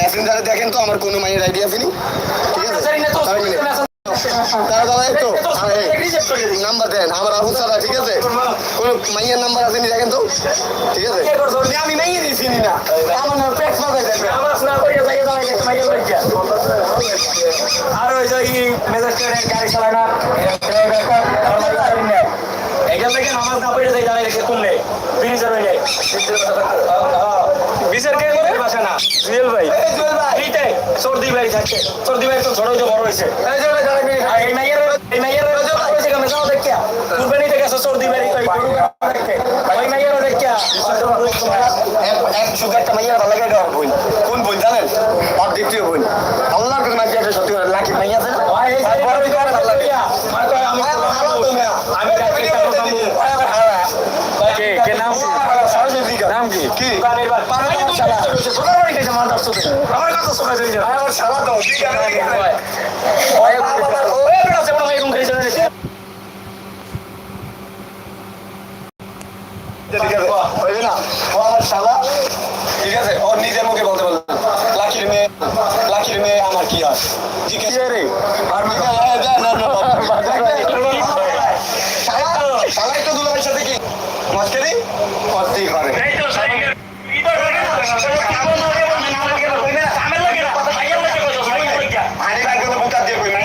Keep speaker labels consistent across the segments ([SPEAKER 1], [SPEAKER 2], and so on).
[SPEAKER 1] মেসেঞ্জারে দেখেন তো আমার কোনো মাইয়ের আইডিয়া ফিনি ঠিক আছে? তারা দাদা এই নাম্বার দেন। আমার আবু সাদা ঠিক আছে? কোন মাইয়ের নাম্বার আছে নি দেখেন তো? ঠিক আছে? আমি মাইয়ের চিনি না আমার নাম পেট মাথায় দেখবে
[SPEAKER 2] আর ওই যে গাড়ি চালায় না। এখান থেকে নামাজ না পড়ে যাই যারা রেখে তুললে। ব্রিজের হয়ে যায় বিচার কে করে বাসা না জুয়েল ভাই এইটাই সর্দি ভাই থাকছে তো ছোট বড় হয়েছে। এই মাইয়ের এই মাইয়ের কুরবানি থেকে সর্দি ভাই ওই মাইয়ের দেখিয়া
[SPEAKER 1] এক সুগার একটা কোন বোন জানেন? আর দ্বিতীয় বোন আল্লাহর সত্যি করে মাইয়া আছে না
[SPEAKER 2] ভাই এই
[SPEAKER 1] আর বড় বিকার ভালো লাগে
[SPEAKER 2] আমি তো আমি আমি ডাক্তার করতাম কে কে নাম কি নাম কি
[SPEAKER 1] কি
[SPEAKER 2] আমার কাছে শোনা যায় না
[SPEAKER 1] আমার শালা তো বিকার ঠিক আছে ঠিক আছে ওর নিজের মুখে বলতে বললাম লাকির মেয়ে লাকির আমার কি হয় জিজ্ঞেস রে আর না, না, সাথে করতেই পারে আরে ভাই কোনো বুকা দিয়ে কই নাই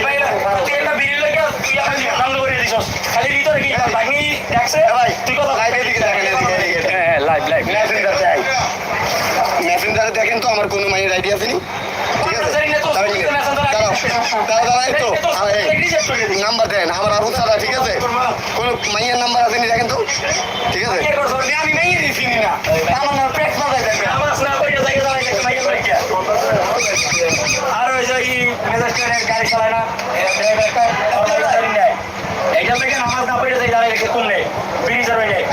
[SPEAKER 2] খালি ভিতরে কি ভাঙি দেখছে
[SPEAKER 1] ভাই
[SPEAKER 2] তুই কথা
[SPEAKER 1] লাইভ এদিকে দেখেন এদিকে এদিকে
[SPEAKER 2] হ্যাঁ লাইভ লাইভ
[SPEAKER 1] মেসেঞ্জার দেখ মেসেঞ্জারে দেখেন তো আমার কোনো মাইয়ের আইডিয়া আছে নি? ঠিক নাম্বার দেন আমার আবু ঠিক আছে? কোন মাইয়ের নাম্বার আছে নি দেখেন তো? ঠিক আছে? আমি মাইয়ের চিনি না আমার নাম পেট মাথায় দেখবে
[SPEAKER 2] আর ওই যে গাড়ি চালায় না এইখান থেকে নামাজ না পড়ে যাই যারা রেখে তুললে ব্রিজের হয়ে যায়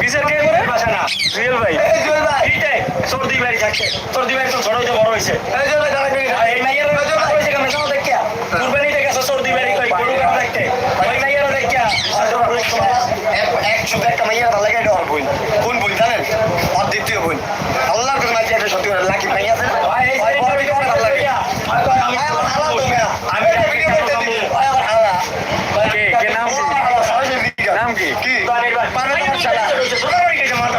[SPEAKER 2] বিচার কে করে বাসা না জুয়েল ভাই এইটাই সর্দি ভাই থাকছে সর্দি ভাই তো ছোট হয়েছে বড় হয়েছে এই কেন যাও দেখিয়া কুরবানি থেকে আসো সর্দি ভাই ওই গরু কাটা দেখতে ওই মাইয়ের দেখিয়া
[SPEAKER 1] এক- এক সুগার একটা মাইয়ার ভালো লাগে আমার বোন কোন বোন জানেন আর দ্বিতীয় বোন আল্লাহর কাছে মাঝে একটা সত্যি করে লাকি মাইয়া আছে না
[SPEAKER 2] ভাই এই
[SPEAKER 1] ভাই, বড় বিকার ভালো লাগে
[SPEAKER 2] আমি
[SPEAKER 1] ভাই, আমার হালাল তো মেয়া।
[SPEAKER 2] আমি
[SPEAKER 1] এই ভিডিও করতে দিন। ভাই, আমার হালাল।
[SPEAKER 2] কে কে নাম কি
[SPEAKER 1] সরাসরি বিকার।
[SPEAKER 2] নাম কি
[SPEAKER 1] কি?
[SPEAKER 2] পারবে
[SPEAKER 1] পারবে আমার শালা।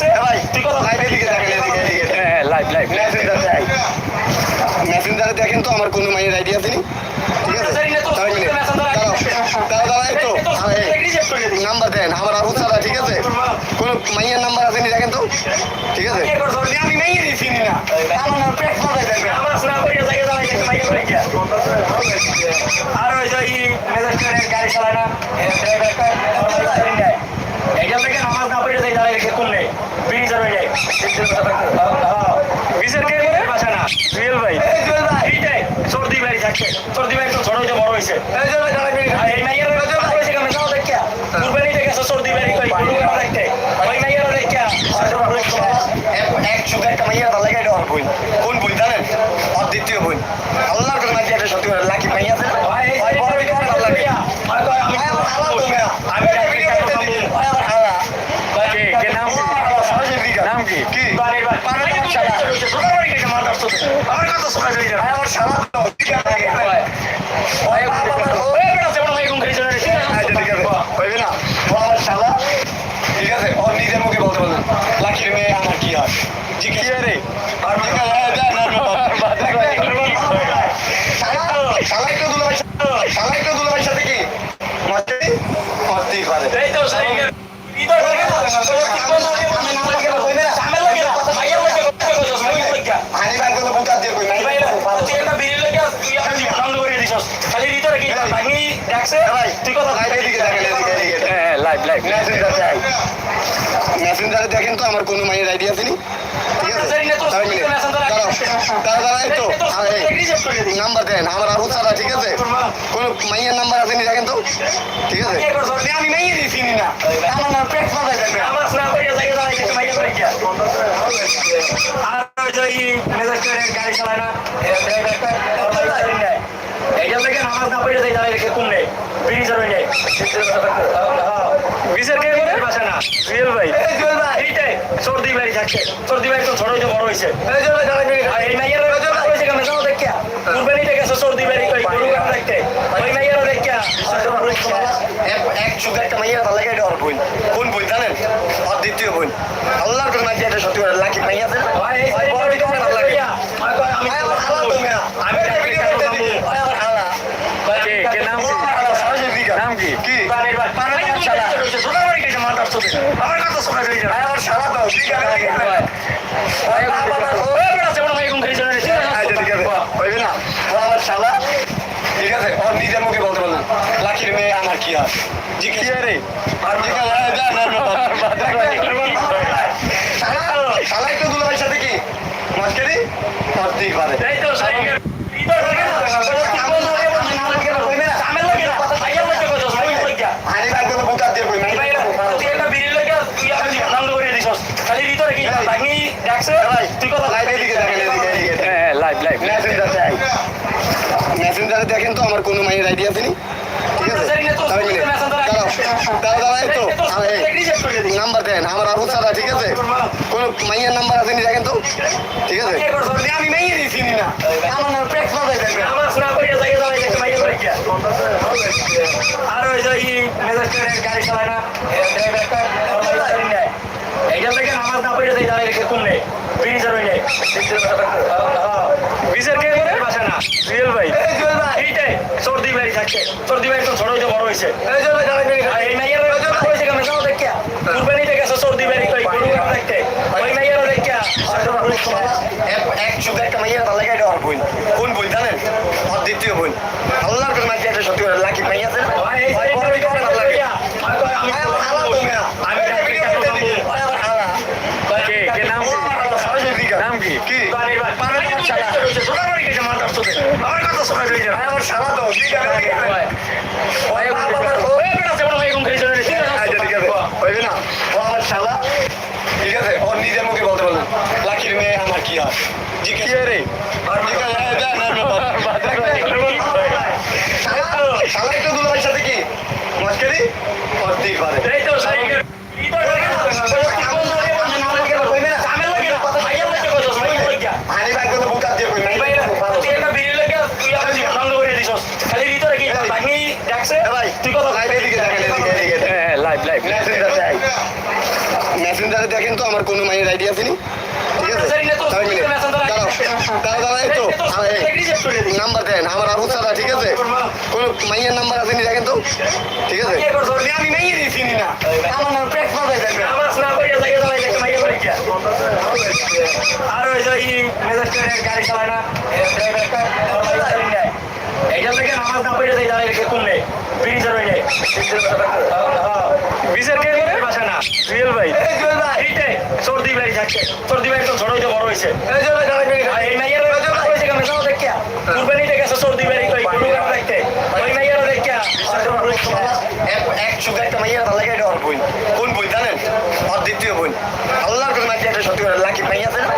[SPEAKER 2] দেখছে
[SPEAKER 1] ভাই
[SPEAKER 2] তুই কথা
[SPEAKER 1] লাইভ এদিকে দেখেন এদিকে এদিকে
[SPEAKER 2] হ্যাঁ লাইভ লাইভ
[SPEAKER 1] মেসেঞ্জার দেখ মেসেঞ্জারে দেখেন তো আমার কোনো মাইয়ের আইডিয়া আছে ঠিক আছে? ছয় মিনিট। দাঁড়াও দাঁড়াও দাঁড়াও এই তো। আমার এই নাম্বার দেন আমার আবু সাদা ঠিক আছে? কোন মাইয়ের নাম্বার আছে নি দেখেন তো? ঠিক আছে? আমি না। আমার পেট
[SPEAKER 2] আমার আর ওই যে গাড়ি চালায় না? থেকে নামাজ না পড়ে যাই যারা রেখে তুললে ব্রিজের হয়ে যায়। বিচার কে করে বাসা না। জুয়েল ভাই। এইটাই। সর্দি ভাই থাকছে। সর্দি ভাই তো ছোট হয়েছে বড় হয়েছে। এই মাইয়ের হয়েছে কেন যাও দেখিয়া। কুরবানি আসো সর্দি ভাই কাটা দেখতে ওই মাইয়ের দেখিয়া।
[SPEAKER 1] এক- সুগার একটা মাইয়ার ভালো লাগে আমার বোন কোন বোন জানেন আর দ্বিতীয় বোন আল্লাহর কাছে মাঝে একটা সত্যি করে লাকি মাইয়া আছে না
[SPEAKER 2] ভাই এই
[SPEAKER 1] ভাই, বড় বিকার ভালো লাগে
[SPEAKER 2] আমি
[SPEAKER 1] ভাই, আমার হালাল তো মেয়া।
[SPEAKER 2] আমি
[SPEAKER 1] এই ভিডিও করতে দিন। ভাই, আমার হালাল।
[SPEAKER 2] কে কে নাম কি
[SPEAKER 1] সরাসরি বিকার।
[SPEAKER 2] নাম কি
[SPEAKER 1] কি?
[SPEAKER 2] পারবে আমার শালা আমার কথা শোনা যায় না
[SPEAKER 1] ভাই, আমার শালা তো, বিকার লাগে।
[SPEAKER 2] ভাই ওই বেটা সেবন ভাই কোন খাইছে
[SPEAKER 1] আচ্ছা, ঠিক আছে। হইবে না? ও আমার শালা। ঠিক আছে ওর নিজের মুখে বলতে বললাম লাকির মেয়ে আমার কি হয় জিজ্ঞেস রে আর মুখে হ্যাঁ, যা, না, না, শালা শালা একটু দুলাভাইয়ের সাথে- কি মস্তি পারে
[SPEAKER 2] এই তো সাইকেল ইদর লাগে সামনে লাগে ভাইয়া লাগে
[SPEAKER 1] আরে ভাই কোনো বুকা দিয়ে কই নাই
[SPEAKER 2] খালি ভিতরে কি ভাঙি দেখছে
[SPEAKER 1] ভাই।
[SPEAKER 2] তুই কথা
[SPEAKER 1] লাইভ এদিকে দেখেন এদিকে এদিকে
[SPEAKER 2] হ্যাঁ লাইভ লাইভ
[SPEAKER 1] মেসেঞ্জার দেখ মেসেঞ্জারে দেখেন তো আমার কোনো মাইয়ের আইডিয়া আছে নি। ঠিক আছে? তারা তারা এই তো। হ্যাঁ, নাম্বার দেন। আমার আবু সাদা ঠিক আছে? কোন মাইয়ের নাম্বার আছে নি দেখেন তো ঠিক আছে? আমি না। আমার নাম
[SPEAKER 2] আমার মাইয়া করে আর ওই যে মেজাজ করে গাড়ি চালায় না। এইটা থেকে নামাজ না পড়ে যাই যাই রেখে কোন নেই ব্রিজ আর নেই বিশের কে করে? বাসা না। জুয়েল ভাই। এইটাই সর্দি বাড়ি থাকছে সর্দি বাড়ি তো ছোট হয়েছে বড় হয়েছে এই মাইয়ার হয়েছে কেন যাও দেখিয়া। কুরবানিতে গেছে সর্দি বাড়ি গরু কাটা দেখতে ওই মাইয়ারও দেখিয়া।
[SPEAKER 1] এক- এক একটা মাইয়া ভালো লাগে এটা ওর বোন। কোন বোন জানেন? ওর দ্বিতীয় বোন আল্লাহর কাছে মাইয়া এটা সত্যি করে লাকি মাইয়া আছে না?
[SPEAKER 2] ভাই এই
[SPEAKER 1] ওর বড় দিকে আমার ভালো লাগে
[SPEAKER 2] আমি
[SPEAKER 1] ভাই, আমার হালা তুমি না।
[SPEAKER 2] আমি
[SPEAKER 1] এটা ভিডিও করতে দিই। ভাই, আমার হালা।
[SPEAKER 2] কে কে নাম
[SPEAKER 1] ও, হালা, সরাসরি দিকে।
[SPEAKER 2] নাম কি?
[SPEAKER 1] কি?
[SPEAKER 2] পানির ভাই
[SPEAKER 1] পানির ভাই, শালা।
[SPEAKER 2] আমার কথা শোনা যায়
[SPEAKER 1] ভাই, আমার শালা তো, দিকে আমি লাগে। ভাই, আমার- ও, আচ্ছা, ঠিক আছে। ওর নিজের মুখে বলতে পারলাম লাকির মেয়ে আমার কি হয় জিজ্ঞেস রে আর হ্যাঁ, শালা একটু দুলাভাইয়ের সাথে কি মাঝখানে করতেই পারে আরে লাইভ এদিকে দেখেন এদিকে এদিকে মেসেঞ্জার মেসেঞ্জারে দেখেন তো আমার কোনো মাইয়ের আইডিয়া আছে নি? ঠিক আছে? দাঁড়াও তো। হ্যাঁ, নাম্বার দেন আমার আবু সাদা ঠিক আছে? কোন মাইয়ের নাম্বার আছে নি দেখেন তো? ঠিক আছে? আমি না। আমার নাম থাকবে
[SPEAKER 2] আর ওই যে মেজাজ করে গাড়ি চালায় না? এইটা থেকে নামাজ না পড়ে যাই রেখে কোন নেই ব্রিজ আর নেই ব্রিজের কে করে? বাসা না। জুয়েল ভাই।
[SPEAKER 1] এই
[SPEAKER 2] এইটাই সর্দি বাড়ি থাকছে। সর্দি বাড়ি তো ছোট হয়েছে বড় হয়েছে
[SPEAKER 1] এই যে ভাই, দাঁড়ান,
[SPEAKER 2] আর এই মাইয়ার হয়েছে কেন যাও দেখিয়া কুরবানিতে গেছে সর্দি বাড়ি ওই গরু কাটা দেখতে ওই মাইয়ারও দেখিয়া
[SPEAKER 1] এক- এক যুগে একটা মাইয়া ভালো লাগে এটা ওর বোন কোন বোন জানেন ওর দ্বিতীয় বোন আল্লাহর কাছে মাইয়া এটা সত্যি করে লাকি মাইয়া আছে না?
[SPEAKER 2] ভাই এই
[SPEAKER 1] ভাই, বড় দিকে আমার ভালো লাগে
[SPEAKER 2] আমি
[SPEAKER 1] ভাই, আমার হালা তুমি না।
[SPEAKER 2] আমি
[SPEAKER 1] এটা ভিডিও করতে দিই। ভাই, আমার হালা।
[SPEAKER 2] কে কে নাম
[SPEAKER 1] ও, সরাসরি দিকে।
[SPEAKER 2] নাম কি
[SPEAKER 1] কি?
[SPEAKER 2] পানির ভাই
[SPEAKER 1] পানির ভাই,
[SPEAKER 2] আমার কথা শোনা যায়
[SPEAKER 1] ভাই, আমার শালা তো, দিকে আমি দিকে।
[SPEAKER 2] ভাই
[SPEAKER 1] ভাই, আমার বাবার ও, আচ্ছা, ঠিক আছে। হইবে না? ও আমার শালা। ঠিক আছে ওর নিজের মুখে বলতে পারলাম লাকির মেয়ে আমার কি হয় জিজ্ঞেস রে আর জিজ্ঞেস হ্যাঁ, যা, না, না, শালা- শালা একটু দুলাভাইয়ের সাথে কি মাঝখানে করতেই পারে আরে ভাই কোনো বোকা দিয়ে কই নাই লাইভ এদিকে দেখেন এদিকে এদিকে মেসেঞ্জারে দেখেন তো আমার কোনো মাইয়ের আইডিয়া আছেনি ঠিক আছে? দাঁড়াও দাঁড়া দাঁড়া তো। হ্যাঁ, নাম্বার দেন আমার আবু সাদা ঠিক আছে? কোন মাইয়ের নাম্বার আছে নি দেখেন তো? ঠিক আছে? আমি না। আমার নাম থাকবে
[SPEAKER 2] আর ওই যে এই মেজাজ করে গাড়ি চালায় না। এইটা থেকে নামাজ না পড়ে যাই কোন নেই ব্রিজ আর নেই ব্রিজের কে করে বাসা না জুয়েল ভাই
[SPEAKER 1] এই জুয়েল ভাই।
[SPEAKER 2] এইটাই বাড়ি থাকছে সর্দি বাড়ি তো ছোট হয়েছে বড় হয়েছে
[SPEAKER 1] এই
[SPEAKER 2] মাইয়ার হয়েছে কেন যাও দেখিয়া। কুরবানিতে গেছে সর্দি বাড়ি ওই গরু কাটা দেখতে ওই মাইয়ারও দেখিয়া।
[SPEAKER 1] এক- এক যুগে একটা মাইয়া ভালো লাগে ওর বোন কোন বোন জানেন? আর দ্বিতীয় বোন আল্লাহর কাছে মাইয়া এটা সত্যি করে লাকি মাইয়া আছে না?